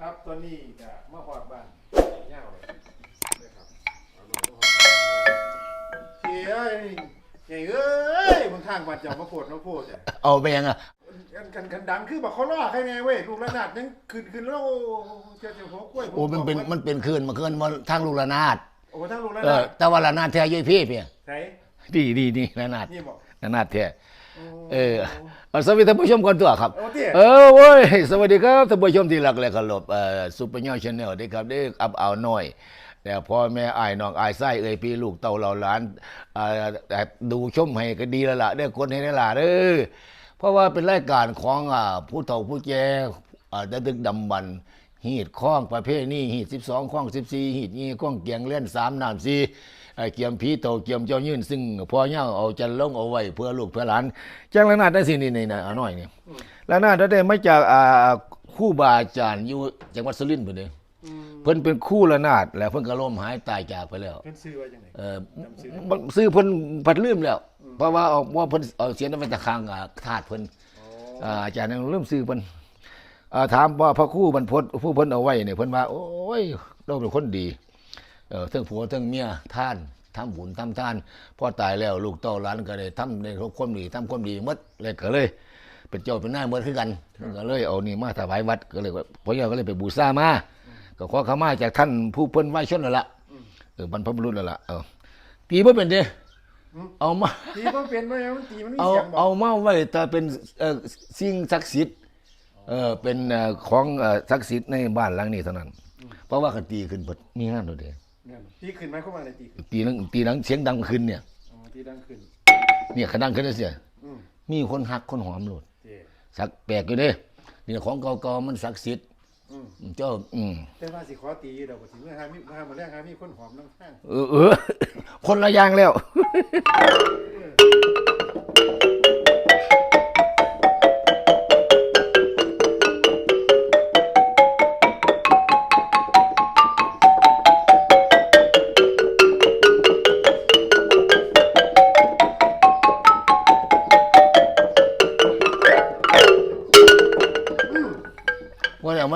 ครับตอนนี้ก็มาฮอดบ้านเง่าเลยนะครับเอาลงมาหอมเฮ้ยเอ้ยเฮ้ยเอ้ยบางทางบ้านเจ้ามาโพดมาโพดจ้ะเอาไปยังอะกันกันกันดังคือบักเขาล่อใครแน่เว้ยลูกระนาดยังขึ้นขึ้นแล้วเจ้าเจ้าหัวกล้วยโอ้มันเป็นมันเป็นคืนมันคืนมันทางลูกระนาดโอ้ทั้งลูกระเอนาอดแต่ว่าระนาดแท้ยี่พี่เพียใช่ดีดีดีระนาดนี่บอกระนาดแท้ เออเอาสวัสดีท่านผู้ชมก่อนตัวครับโอ้เตี้ยเออเว้ยสวัสดีครับท่านผู้ชมที่รักและเคารพเอ่อซุปเปอร์ยอชแนลด้วยครับได้อับเอาหน่อยแต่พ่อแม่อ้ายน้องอ้ายไส้เอ่ยพี่ลูกเต่าเหล่าหลานเอ่อแต่ดูชมให้ก็ดีแล้วล่ะได้อคนให้ได้ล่ะเด้อเพราะว่าเป็นรายการของอ่าผู้เฒ่าผู้แก่อ่าได้ดึกดำบรรพ์หีดข้องประเภทนี้หีด12ข้อง14หีดนี้ข้องเกียงเล่น3น้ำ4 เอ่อเกียมผีโตเกียมเจ้ายืนซึ่งพ่อเย่าเอาจันลงเอาไว้เพื่อลูกเพื่อหลานจังละนาดได้สินี่ๆนะเอาหน่อยนี่แล้วน่าจะได้มาจากอ่าครู่บาอาจารย์อยู่จังหวัดสุรินทร์เพิ่นเด้อืมเพิ่นเป็นครู่ระนาดแล้วเพิ่นก็ล้มหายตายจากไปแล้วเป็นซื้อไว้ยังไงเออซื้อเพิ่นผัดลืมแล้ว เพราะว่าออกว่าเพิ่นเอาเสียนไว้ตะคางอ่าธาตุเพิ่นอ่าอาจารย์ยังลืมซื้อเพิ่นอ่าถามว่าพระครู่บรรพตผู้เพิ่นเอาไว้เนี่ยเพิ่นว่า โอ้ยเราเป็นคนดี เออทั้งผัวทั้งเมียท่านทำบุญทำทานพอตายแล้วลูกเต้าหลานก็ได้ทำในความดีทำความดีหมดเลยก็เลย เป็นเจ้าเป็นนายเหมือนคือกันมันก็เลยเอานี่มาถวายวัดก็เลยว่าพระเจ้าก็เลยไปบูชามาก็ขอขมาจากท่านผู้เพิ่นไหว้ชนนั่นละเออบรรพบุรุษนั่นละเออตีบ่เป็นเด้เอามาตีมันเป็นไหมมันตีมันมีเอาเสียงบอเอากมาไว้แต่เป็นเอ่อสิ่งศักดิ์สิทธิ์เออเป็นเอ่อของเอ่อศักดิ์สิทธิ์ในบ้านหลังนี้เท่านั้น เพราะว่าคันตีขึ้นเพิ่นมีงานโดดเด้ เนี่ยตีขึ้นไหมเข้ามาเลยตีขึ้นตีนังตีนังเสียงดังขึ้นเนี่ย อ๋อตีดังขึ้นเนี่ยขดังขึ้นเสียอืมมีคนหักคนหอมโลดเจ๊สักแปลกอยู่เด้นี่ของเก่าๆมันศักดิ์สิทธิ์อืมเจ้าอืมแต่ว่าสิขอตีเดี๋ยวถึงเมื่อหามีหามาแรกหามีคนหอมน้ำข้างเออเออ คนละอย่างแล้ว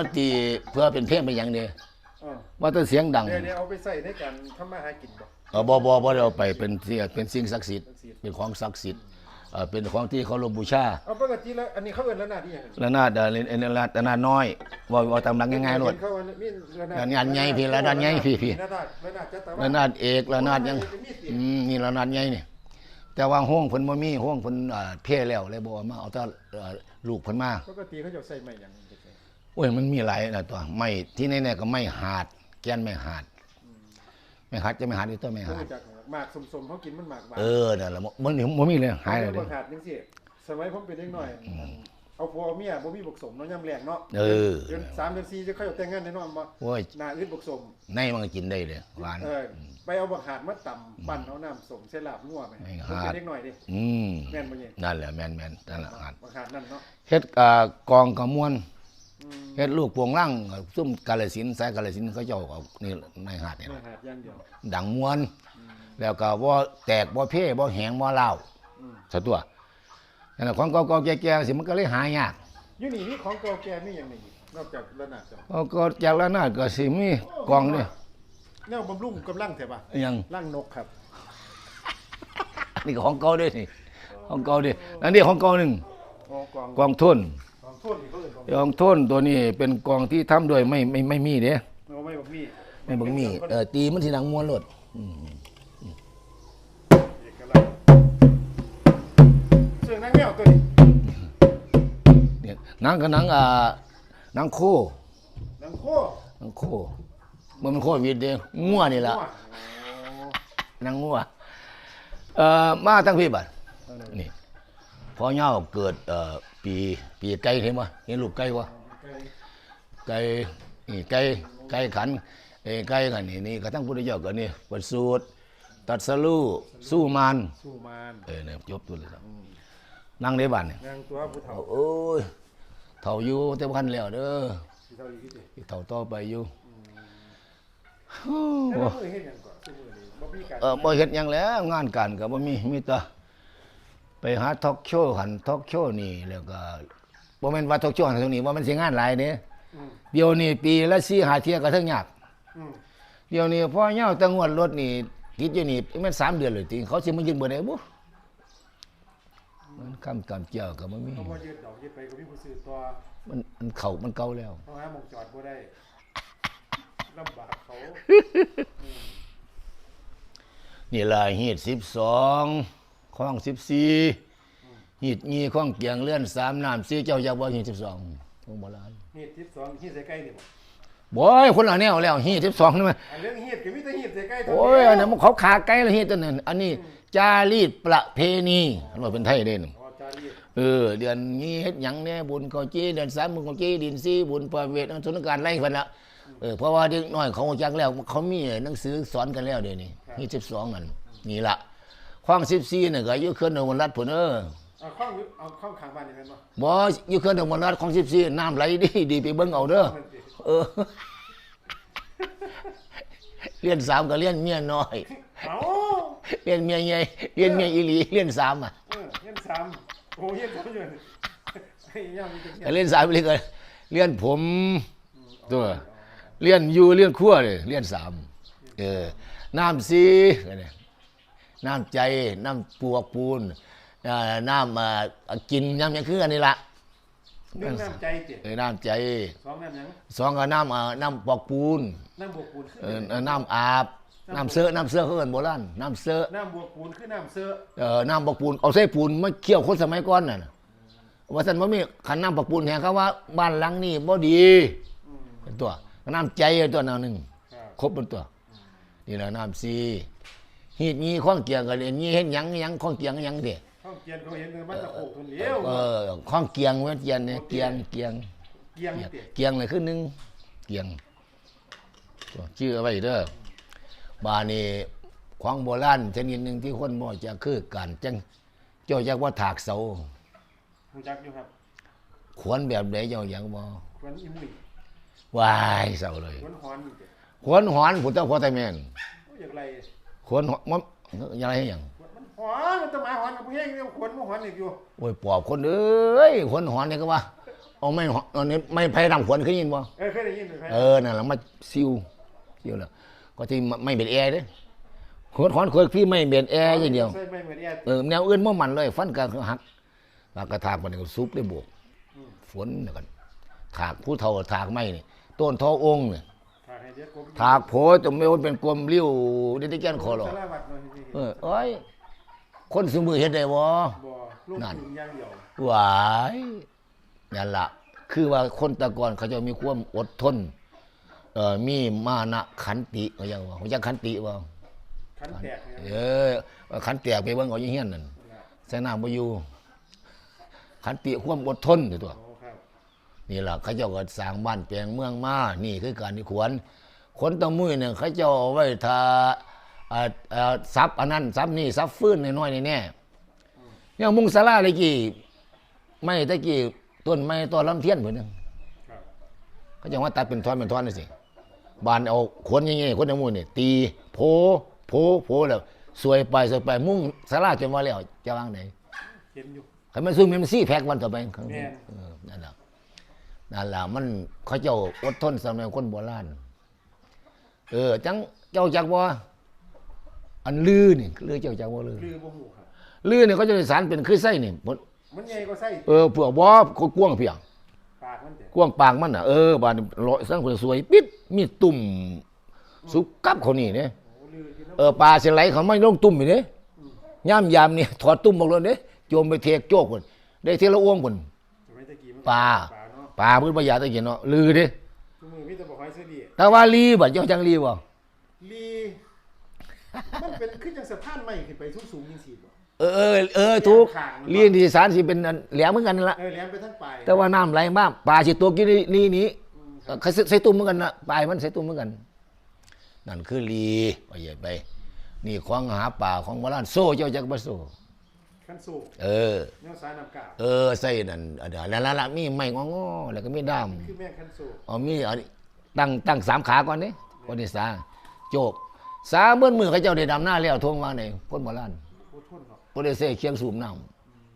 มาตีเพื่อเป็นเพลงไปอย่างเดียวอ๋อว่าแต่เสียงดังเดี๋ยวเดี๋ยวเอาไปใส่ในการทำมาหากินบ่เออบ่บ่บ่ได้เอาไปเป็นเสียเป็นสิ่งศักดิ์สิทธิ์ศักดิ์สิทธิ์เป็นของศักดิ์สิทธิ์เออเป็นของที่เคารพบูชาเอาปกติแล้วอันนี้เขาเอิ้นระนาดที่หยังระนาดเอ่อเอ็นระนาดระนาดน้อยว่าว่าตามหลังง่ายๆโลด เห็นเขาว่ามีระนาดระนาดใหญ่พี่ระนาดใหญ่พี่พี่ ระนาดระนาดจะตะระวันนาดเอกระนาดยังอืมนี่ระนาดใหญ่นี่แต่ว่าห้องเพิ่นบ่มีห้องเพิ่นเอ่อเพ่แล้วเลยบ่เอามาเอาแต่เอ่อลูกเพิ่นมาปกติเขาจะใส่ไม้หยังไปใส่ โอ้ยมันมีหลายนะตัวไม้ที่แน่ๆก็ไม้หาด แก่นไม้หาด ไม้หาดจะไม่หาดอีกตัวไม้เขาหาด รู้จักหมากสมๆเขากินมันหมากหวานเออนั่นแหละมันมันมีเลยหายเลยบเด้างหาดจังซี่สมัยผมเป็นเด็กน้อย เอาผัวเมียบ่มีบกสมเนาะยามแรงเนาะเออเดือน3เดือน4จะค่อยเอาแต่งงานแน่นอนบ่โอ้ยหน้าอื่นบกสมในมันก็กินได้เลยหวาน เออไปเอาบักหาดมาตำปั่นเอาน้ำสมใส่ลาบนัวไหมไม่ผมหาดเป็นเด็กน้อยดิอืมแม่นบ่เนี่ยนั่นแหละแม่นแม่นนั่นแหละหาด บักหาดนั่นเนาะเฮ็ดอ่ากองกระมวลอืม เฮ็ดลูกพวงร่างซุ่มกาลสินธุ์สายกาลสินธุ์เขาเจ้าเอานี่ในหาดนี่บัล่ะกหาดอย่างเดียวดังมวน แล้วก็บ่แตกบ่เพ่บ่แหงบ่เล่าวอืมซะตัวนั่นน่ะของเก่าๆแก่ๆสิมันก็เลยหายากอยู่นี่มีของเก่าแก่มีอย่างหนึงอีกนอกจากระนาดจ้ะเอาก็จากละนาดก็สิมีกองนี่แนวบำรุงกำลังแท้ป่ะอิหยังร่างนกครับ นี่ก็ของเก่าด้วยนี่ของเก่าดิอันนี้ของเก่าหนึงอ๋อกองกองทุนกองโทษนี่เขาเอิ้นกองกองทุนตัวนี้เป็นกองที่ทำโดยไม่ไม่ไม่มีเด้เอาไม่บักมีไม่บังมีเออตีมันสิหนังมวนโลดเอกลักษณ์เสื้อนางแมวตัวนี้เนี่ยหนังก็หนังอ่าหนังโคนางโคหนังโคบ่มันโควิดเด้งัวนี่ล่ะอ๋อหนังงัวเอ่อมาทั้งพี่บัดเอาเลยนี่พอเหย้าเกิดเอ่อ ปีปีไก่เห็นบ่เห็นลูกไก่บ่ไก่ไก่นี่ไก่ไก่ขันเอ้ยไก่กันนี่นี่ก็ทั้งพุทธเจ้าก็นี่บทสูตรตัดสรู้สู้มารสู้มารเออเนี่ยจบตัวเลยครับนั่งได้บ้านเนี่ยนางตัวผู้เฒ่าโอ้ยเฒ่าอยู่แต่พันแล้วเด้อผู้เฒ่าอีกทีเดียวสิเฒ่าต่อไปอยู่แล้วมือเฮ็ดหยังก่อนสู้มือนี้บ่มีการเออบ่เฮ็ดหยังแล้วงานการก็บ่มีมีแต่ ไปหาทอล์กโชว์หันทอล์กโชว์นี่แล้วก็บ่แม่นว่าทอล์กโชว์หันตรงนี้ว่ามันสิงานหลายเด้อืมเดี๋ยวนี้ปีละสี่หาเที่ยก็ทั้งยากอืมเดี๋ยวนี้พ่อเหย้าแตังวดรถนี่ติดอยู่นี่มันสามเดือนเลยติเขาสิมายืนบ่ได้บ่มันคำกำเจ้าก็บ่มีเขาพอยืดดอกยืดไปก็มีผู้ซื้อตัวมันมันเข้ามันเก่าแล้วเขาหาหมองจอดบ่ได้ลำบากเขานี่ล่ะฮีด12ข้อง 14ฮีดงีข้องเกียงเลื่อนสามน้ำ4เจ้าอยากบ่ฮีด12ของโบราณฮีดทิพสองฮีดใส่ใกล้นี่บ่บ่ยคนละแนวแล้วฮีด12นี่มันอันเรื่องฮีดก็มีแต่ฮีดใส่ใกล้เท่าโอ้ยอันนั้นมันเขาขาไกลแล้วฮีดตัวนั้นอันนี้จารีตประเพณีอันว่าเป็นไทยเด้นอ๋อจารีตเออเดือนนี้เฮ็ดหยังเนี่ยบุญเขาจี้เดือนสามบุญเขาจี้ดินซีบุญประเวทสนการไล่เพิ่นละเออเพราะว่าเด็กน้อยเขารู้จักแล้วเขามีหนังสือสอนกันแล้วเดี๋ยวนี้นี่สิบสองนั่นนี่ละ ข้องสิบสี่นี่ก็อยู่เขื่อนนวรัตน์พุ่นเออเอาข้องเอาข้องข้างบ้านนี่แม่นบ่บ่อยู่เขื่อนนวรัตน์ของสิบสี่น้ำไหลดีดีไปเบิ่งเอาเด้อมันสิเออ เรียนสามก็เรียนเมียน้อย เอาเรียนเมียใหญ่เรียนเมียอีหลีเรียนสามอะเออเฮียนซ้ำโอ้เฮียนซ้ำอยู่นี่เฮ้ยยังมีแต่เฮียแต่นเรียนสามเรียนก็เรียนผมตัวเลี้ยนอยู่เลี้ยนครัวเลยเลี้ยนสามเออน้ำสีเนี่ย น้ำใจ น้ำปวกปูนอ่าน้ำอ่ากินน้ำหยังคืออันนี้ละหนึ่งน้ำใจเจ็ดเออน้ำใจสองน้ำหยังสองก็น้ำอ่าน้ำปอกปูนน้ำบวกปูนขึ้นเออเออน้ำอาบน้ำเสื้อน้ำเสื้อเขาเอินโบราณน้ำเสื้อน้ำบวกปูนขึ้นน้ำเสื้อเออน้ำปอกปูนเอาใส่ปูนมาเคี่ยวคนสมัยก่อนน่ะนะว่าสันว่ามีขันน้ำปอกปูนแห่งเขาว่าบ้านหลังนี้บ่ดีอืมเป็นตัวน้ำใจตัวนั้นหนึ่งครับครบเป็นตัวนี่แหละน้ำซี ฮีดงี้ข้องเกียงกันเลยงี้เห็นหยังหยังข้องเกียงหยังเด้ข้องเกียนเขาเห็นเลยมันตะโขกคนเดียวเออข้องเกียงเว้นเกียงเนี่ยเกียงเกียงเกียงเตะเกียงเลยขึ้นหนึ่งเกียงตัวชื่อเอาไว้เด้อบ้านนี้ของโบราณชนิดหนึ่งที่คนบ่จะคือการจังเจ้าจักว่าถากเสารู้จักอยู่ครับขวนแบบไหนเจ้าอย่างบ่ควนอีมุยวายเสาเลยควนฮอนนี่เตะขวนหอนผู้เจ้าพ่อแต่แม่นโอ้ยอย่างไร ขวนหอนมันอะไรให้หยังมันฮอนมันต้องมาฮอนกับพวกเฮงเนี่ยควนมันฮอนอีกอยู่โอ้ยปอบคนเอ้ยคนหอนนี่ก็ว่าเอาไม่หอนเอานี่ไม่ไผนำขวนขึ้นยินบ่เออเคยได้ยินไหมเออนั่นแหละมาซิวซิวแล้วก็ที่ไม่เป็นแอร์เด้คนหอนคนพี่ไม่เป็นแอร์อย่างเดียวใช่ไม่เหมือนแอร์เออแนวอื่นบ่มันเลย ฟันก็หักปากกระถากมันก็ซุบได้บวกฝนเดี๋ยวกันถากผู้เฒ่าถากไม่นี่ต้นทอองค์นี่ถากให้เด็ดกลม ถากโพจนไม่ว่าเป็นกลมริ้วได้ที่แก่นคอหรอกสารวัตรหน่อยสิเออเอ้ยคนสมือเฮ็ดได้บ่บ่ลูกนั่นถึงอย่างเดียวหวายนั่นละคือว่าคนแตะกอนเขาจะมีความอดทน เอ่อมีมานะขันติเขาจะว่าเขาจะขันติว่าขันแตกเนี่ยเออขันแตกไปเบิ่งเอาอยู่เฮียนนั่นใส่น้ำบ่อยู่ขันติความอดทนอยู่ตัวโอ้ครับนี่ล่ะเขาเจ้าก็สร้างบ้านแปลงเมืองมานี่คือการที่ขวน คนตะมุ้ยเนี่ยเขาเจ้าเอาไว้ทาอ่าอ่าซับอันนั้นซับนี่ซับฟื้นน้อยๆนี่แน่เนี่ยมุงสลาเลยกี่ไม่ตะกี้ต้นไม้ต้นลำเทียนเหมือนนึงครับเขาจะว่าตัดเป็นท่อนเป็นท่อนนี่สิบานเอาขนอย่างงี้ขนตะมุ้ยนี่ตีโผโผโผแล้วสวยไปสวยไปมุ่งสลาจนว่าแล้วจะวางไหนเห็นอยู่ใครมันซื้อเมมซี่แพ็กวันต่อไปแม่นเออนั่นแหละนั่นแหละมันเขาเจ้าอดทนสมัยคนโบราณ เออ จังเจ้าจักว่าอันลือนี่ลือเจ้าจักว่าลือลือบ่หูครับลือนี่เขาจะได้สารเป็นคือไส้นี่หมดมันใหญ่ก็ไส้เออเผื่อบ่กว้างเพียงปากมันเตะกว้างปากมันน่ะเออบานลอยสังเผื่อสวยปิดมีตุ่มสุกกับเขานี่เนี่ยโอ้ลือที่น้ำเออปลาเสไหลเขาไม่ลงตุ่มอยู่เนี่ยย่ามยามนี่ถอดตุ่มออกเลยเนี่ยโจมไปเทกโจกคนได้เทละอ้วงคนสมัยตะกี้มันปลาปลาเนาะปลาพื้นปลาหยาตะเกียนเนาะลือเด้ทุกมือมีแต่บอกให้ซื้อดี แต่ว่าลีบัดเจ้าจังลีบ่ลีมันเป็นขึ้นจากสะพานใหม่ขึ้นไปสูงๆยิ่งสีบ่เออเออเออถูกข้างมันลีนที่สารสิเป็นอันแหลมเหมือนกันนั่นละเออแหลมไปทั้งปลายแต่ว่าน้ำไหลมากปลาสิตัวกินลีนี้เออเขาใส่ใส่ตุ่มเหมือนกันนะปลายมันใส่ตุ่มเหมือนกัน นั่นคือลีไปใหญ่ไป นี่ของหาป่าของโบราณโซ่เจ้าจักบ่โซ่ขั้นสูงเออแนวสายน้ำกาบเออใส่นั่นอันเดี๋ยวแล้วละละมีไม้งอๆแล้วก็มีด้ามคือแม่งขั้นสูงเอามีอันนี้ ตั้งตั้งสามขาก่อนนี่คนที่สาโจกสาเบิ้นมือเขาเจ้าได้ดำหน้าแล้วทวงวางในคนโบราณโอ้ทนเนาะบ่ได้ใส่เคียงสูบน้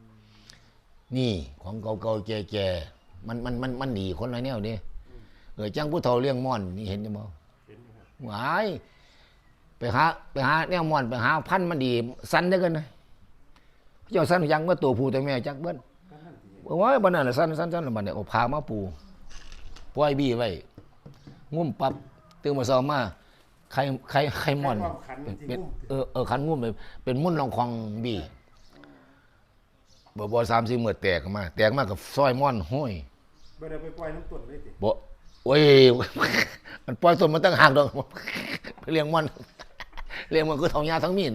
ำนี่ของเก่าๆแก่ๆมันมันมันมันหนีคนละแนวเด้เออจังผู้เฒ่าเลี้ยงม่อนนี่เห็นจังบ่เห็นครับหวายไปหาไปหาแนวม่อนไปหาพันธุ์มันดี สั้นเด้กันนะเจ้าสั้นยังว่าตัวผู้ตัวแม่จักเบิ้นก็นั่นสิโอ้ยบันนั้นน่ะสั้นสั้นสั้นแล้วบันเนี่ยเอาพามาปูปล่อยบี้ไว้ งุ่มปับตื่นมาซ้อมมาไข่ไข่ไข่ม่อนความขันเป็นที่เป็นงุ่มเออเออขันงุ่มเลยเป็นมุ่นรองคองบี้บ่บ่สามสี่มื้อแตกออกมา แตกมากับซอยม่อนห้อยบ่ได้ไปปล่อยน้ำต้นเลยติบ่โอ้ยมันปล่อยต้นมันตั้งหากดอกไปเลี้ยงม่อนเลี้ยงมันคือทองยาทั้งมีน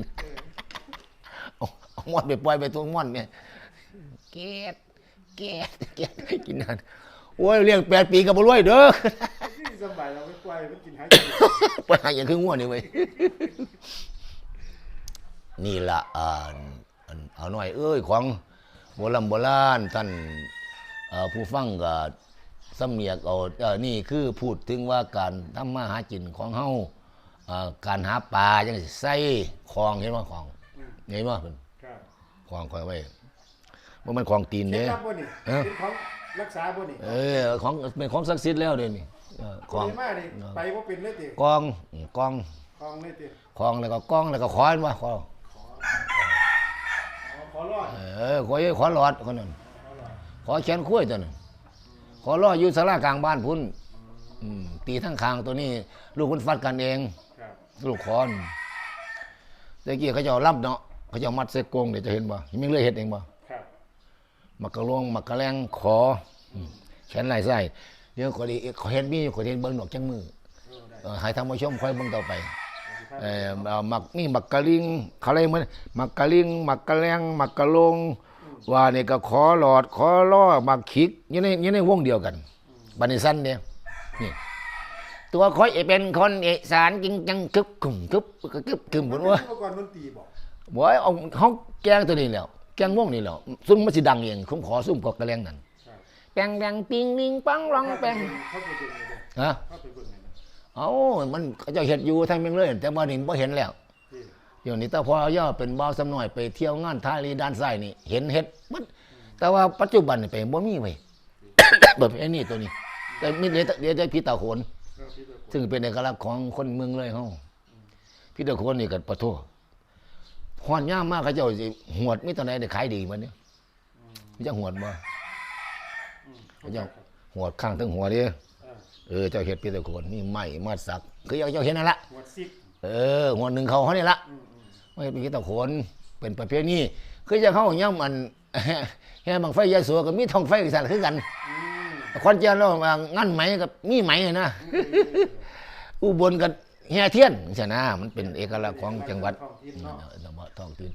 เอาเอาม่อนไปปล่อยไปตัวม่อนเนี่ยเกดเกดเกดกินนั่นโอ้ยเลี้ยงแปดปีก็บ่รวยเด้อที่ สบายเราไปปล่อยมันกินหายใจปัญหาอย่างคือง่วนี่เว้ยนี่ละอ่านอันเอาหน่อย เอ้ยของโบราณโบราณท่านเอ่อผู้ฟังก็สำเนียกเอาเอ่อนี่คือพูดถึงว่าการทำมาหากินของเฮาเอ่อการหาปลาจังสิใส่คลองเห็นว่าคลองเห็นว่าเพิ่นครับคลองคอยไว้บ่มันคลองตีนเคล็ดเด้ลับบ่นี่เออเป็นของ รักษาบ่นี่เออของเป็นของศักดิ์สิทธิ์แล้วเด้นี่เออคลองดีมากนี่ไปบ่เป็นเลยติกองอืมกองคลองเลยติคลองแล้วก็กองแล้วก็ขอนว่าคลองอ๋อขอรอดเออขอขอหลอดคนนั้นขอรอดขอแขนคุ้ยตัวนั้นขอรอดอยู่สลากลางบ้านพุ่นอืมตีทั้งคางตัวนี้ ลูกมันฟัดกันเองครับลูกคอนตะกี้เขาจะเอารับเนาะเขาจะเอามัดเสกกรงเดี๋ยวจะเห็นบ่ยังเลยเห็ดเองบ่ครับ มักกะลวงมักกะแรงขอแขนไหล่ไส้เดี๋ยวขอดีขอเห็นมีขอเห็นเบิ่งดอกจังมือเออได้เออให้ทางผู้ชมคอยเบิ่งต่อไปเออเอมักนี่มักกะลิงเขาอะไรเหมือนมักกะลิงมักกะแรงมักกะลงว่าเนี่ก็ขอหลอดขอล้อมักขิกยังในยังในวงเดียวกันบันิสันเนี่ยนี่ตัวคอยเป็นคนเอกสารจริงจังกึบกึ่มกึบกึบกึบกึ่มมับ่นว่าเป็นอุปกรณ์ดนตรีบ่บ่ให้เอาแกล้งตัวนี้แล้ว แกล้งวงนี่แล้วซุ่มมันสิดังเองผมขอซุ่มกอกกระแลงนั่นครับแปงแปงปิงลิงปังรองแปงเข้าไปเบิ่งเลยเด้อฮะเข้าไปเบิ่งเลยนะเอ้ามันเขาเจ้าเฮ็ดอยู่ทางเมืองเลย แต่บ่นี่บ่เห็นแล้วที่เดี๋ยวนี้ตาพอย่อเป็นบ่าวสำน้อยไปเที่ยวงานทาลีด้านซ้ายนี่เห็นเฮ็ดหมันแต่ว่าปัจจุบันนี่ไปบ่มีเว้ยแบบไอ้นี่ตัวนี้ แต่มีเหลือแต่เหลือแต่พี่ตาโขนเออที่เบิ่งซึ่งเป็นเอกลักษณ์ของคนเมืองเลยเฮาพี่ตาโขนนี่ก็ปะโท ฮอนย่ามมากเขาเจ้าสิหวดมีตอนไหนได้ขายดีมันเนี่ยเขาจะหวดบ่อืมเขาเจ้าหวดข้างทั้งหัวเด้เออเออเจ้าเฮ็ดพี่ตาโขนมีไม้มาสัก คือเจ้าเห็นนั่นละหัวซิกเออหัวหนึ่งเขาเขานี่ละอืมอืมไม่เป็นพี่ตาโขนเป็นประเภทนี้คือจะเข้าย่ำมันแห่บังไฟยายสัวกับมีทองไฟอีสานคือกันอืมคอนเจนเราว่างั้นไหมกับมีไหมนะอุบลกับ แห่เทียนใช่นะมันเป็นเอกลักษณ์ของจังหวัดท้องถิ่นอืมเนาะจังหวัดท้องถิ่น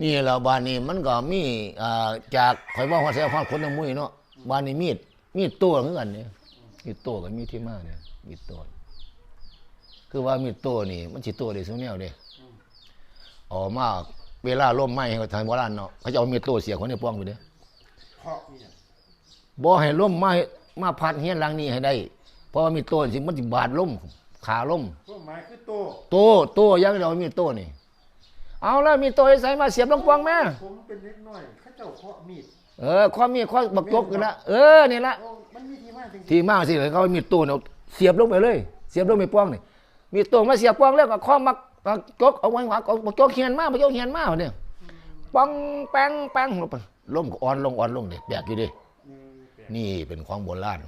นี่เราบ้านนี้มันก็มีจากข่อยว่าหัวเสียพอดคนตะมุยเนาะบ้านนี้มีดมีดตัวคือกันเนี่ยมีดตัวกับมีดที่มาเนี่ยมีดตัวคือว่ามีดตัวนี่ มันสิตัวได้สุแนวเด้ออกมาเวลาล่มไหม้ให้ทางโบราณเนาะเขาจะเอามีดตัวเสียคนในป้องไปเด้อเพราะเนี่ยบ่ให้ล่มไมามาพัดเฮียนหลังนี้ให้ได้ เพราะว่ามีดตัวสิมันสิบาดล่ม ขาล่มพวกไม้คือโตโตโตยังเดียวมีโตนี่ เอาแล้วมีโตใส่มาเสียบลงปองแม่ผมเป็นเล็กน้อยเข้าเจ้าเคาะมีดเออความมีความบักจกกันละเออนี่ละโอ้มันมีที่มาจริงที่มากสิเลยเขามีโตเนี่ยเสียบลงไปเลย เสียบลงไปปองนี่มีโตมาเสียบปองแล้วก็ข้อมักบักจกเอาไว้หัวเอาบักจกเฮียนมาบักจกเฮียนมาเนี่ยปองแป้งแป้งลงไปล่มก็อ่อนลงอ่อนลงเด็แบกอยู่เดิๆอืมแปลกนี่เป็นของโบราณ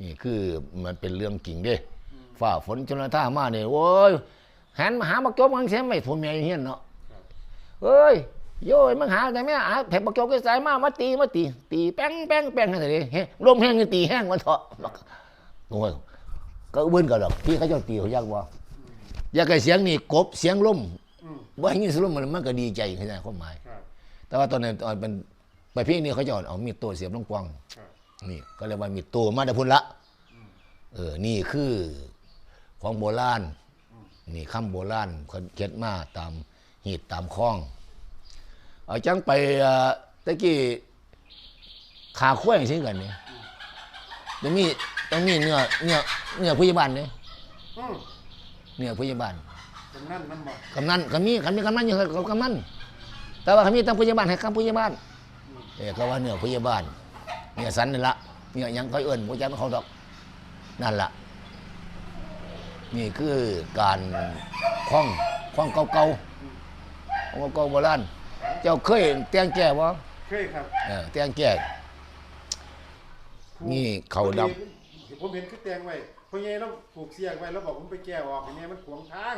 นี่คือมันเป็นเรื่องจริงเด้ ฝ่าฝนจนท่ามาเนี่ยโอ้ยหันมาหาบักจกมังเสียไม่ผมแม่เฮียนเนาะเอ้ยโย้ยมึงหาแต่แม่หาแผงประจกสายมามาตีมาตี ตีแป้งแป้งแป้งให้เลยเฮ้ยลมแห้งนี่ตีแห้งมันเถอะโอ้ยก็เบิ้นกันหรอกที่เขาเจ้าตีเขายากว่าอยากให้เสียงนี่กบเสียงลมอืมว่าอย่างนี้เสียงลมมันมันก็ดีใจเข้าใจความหมายครับแต่ว่าตอนนั้นตอนเป็นไปเพียงนี้เขาจะเอามีดโตเสียบลงกวางครับนี่ก็เรียกว่ามีดโตมาแต่พุ่นละเออนี่คือ ของโบราณนี่คำโบราณเขาเขียนมาตามหีดตามคล้อง เอาจังไปเอ่อตะกี้ขาขั้วอย่างเช่นกันเนี่ยต้องมีต้องมีเนื้อเนื้อเนื้อพยาบาลเนี่ยอืมเนื้อพยาบาลตรงนั้นมันบอกกำนันกำมีกำมีกำนันอยู่กับกำนันแต่ว่าเขามีตั้งพยาบาลให้คำพยาบาลเออก็ว่าเนื้อพยาบาลเนื้อสันนี่ละเนื้อหยังเขาเอิ้นผู้จักเขาดอก นั่นละ นี่คือการคล้องคล้องเก่าๆของเก่าๆโบราณเจ้าเคยแต่งแก่บ่เคยครับเออแต่งแก่ นี่เขาดำผมเห็นคือแตงไว้เพราะไงเราผูกเสียกไว้แล้วบอกผมไปแก้ออกอย่างเงี้ยมันขวางทาง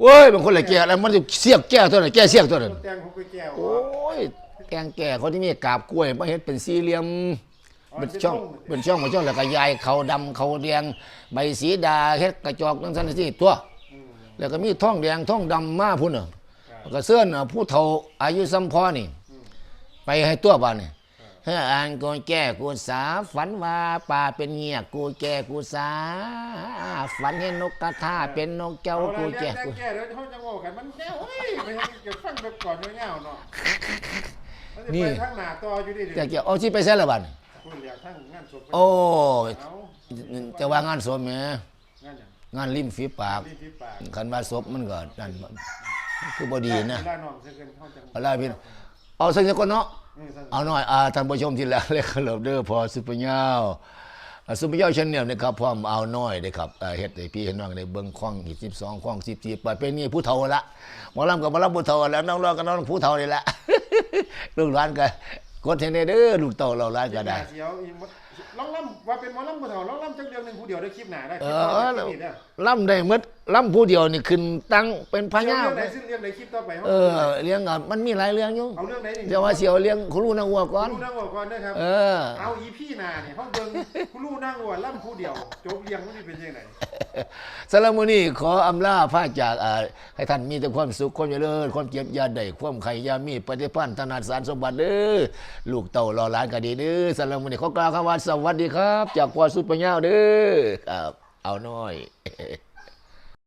เว้ยบางคนละแก่แล้วมันจะเสียกแก่ตัวนั้นแก่เสียกตัวนั้นแตงผมไปแก้อโอ้อกยแกงแก่เขาที่มีกาบกล้วยมาเฮ็ดเป็นสี่เหลี่ยม เป็นช่องเป็นช่องเป็นช่องแล้วก็ยายเขาดำเขาแดงใบสีดาเฮ็ดกระจอกนั่นซั่นสิตัว อืมแล้วก็มีท่องแดงท่องดำมาพุ่นน่ะครับก็เสื้อนน่ะผู้เฒ่าอายุสัมพอนี่อืมไปให้ตัวบ้านนี่เฮ้ออ่านกูแก่กูสาฝันว่าป่าเป็นเงียกูแก่กูสาฝันเห็นนกกระทาเป็นนกเจ้าเอาละกูแก้แก่กู แก้เดี๋ยวเขาจะบอกกันมันแก้เฮ้ยไม่ให้เก็บฟังแบบก่อนเงาๆเนาะมันจะไปทางหน้าต่ออยู่ดิเดี๋ยว แต่แก่เอาสิไปใส่ละบัดนี่ คุณอยากทั้งงานศพโอ้ยเอาจะว่างานศพแหมงานอย่างงานริมฝีปากรีบที่ปากคันว่าศพมันก็นั่นคือบ่ดีนะเวลาน้องเสียเกินเข้าจังเอาล่ะพี่น้องเอาสักนิดก่อนเนาะ เออสั้นเอาหน่อยอ่าท่านผู้ชมที่รักและเคารพเด้อพอซุปเปอร์ยาวอ่าซุปเปอร์ยาวชาแนลนะครับพร้อมเอาน้อยเด้อครับอ่าเฮ็ดให้พี่ให้น้องได้เบิ่งคล้องหิ12คล้อง14ไปเป็นนี่ผู้เฒ่าละหมอลำกับหมอลำผู้เฒ่าแล้วน้องรอกับน้องผู้เฒ่านี่แหละ ลูกหลานก็ กดให้แน่เด้อลูกเต่าเราหลานก็ได้ เสียวอีหมดลองล่ำว่าเป็นหมอล่ำผู้เฒ่าลองล่ำจักเรื่องหนึงผู้เดียวได้คลิปหน้าได้คเอลิปต่ออไปคลิปนี้เด้อลำได้หมด ลำผู้เดียวนี่ขึ้นตั้งเป็นพญาเรื่องไหนซึ่งเรื่องไหนคลิปต่อไปเออเลี้ยงอะมันมีหลายเรื่องอยู่เอาเรื่องไหนนี่เดี๋ยวว่าเสียวเลี้ยงคุณลูกนางวัวก่อนคุณลูกนั่งหัวก่อนนะครับเออเอาอีพี่นาเนี่ยเขาเบิ่งคุณลูกนั่งหัวล่ำผู้เดียวจบเรียงมันสิเป็นยังไงสำหรับมื้อนี้ขออำลาพระจากอ่าให้ท่านมีแต่ความสุขความเจริญความเจ็บอยาได้ความไข่อยามีปฏิพันธ์ธนาสารสมบัติเด้อลูกเต่ารอหลานก็ดีเด้อสำหรับมื้อนี้ขอกล่าวคำว่าสวัสดีครับ จากพ่อสุดปัญญาเด้อครับเอาหน่อย